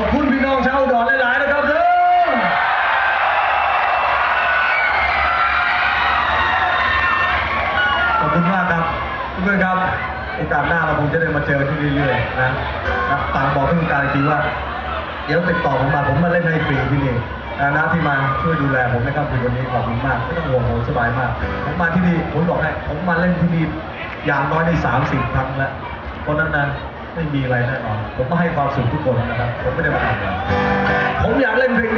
ขอบคุณพี่น้องชาวดอนหลายๆนะครับเด้อขอบคุณมากครับเพื่อนครับโอกาสหน้าเราคงจะได้มาเจอที่เรื่อยๆนะครัต่างบอกเพื่อนการทีว่า เดี๋ยวติดต่อผมมาผมมาเล่นในปีที่นี่นะนะที่มาช่วยดูแลผมนะครับคืนวันนี้ขอบคุณมากไม่ต้องห่วงผมสบายมากผมมาที่นี่ผมบอกให้ผมมาเล่นที่นี่อย่างน้อยในสามสิบครั้งแล้วเพราะนั้นนะ ไม่มีอะไรแน่นอนผมก็ให้ความสุขทุกคนนะครับ ผมไม่ได้มาทำอะไรผมอยากเล่นเพลง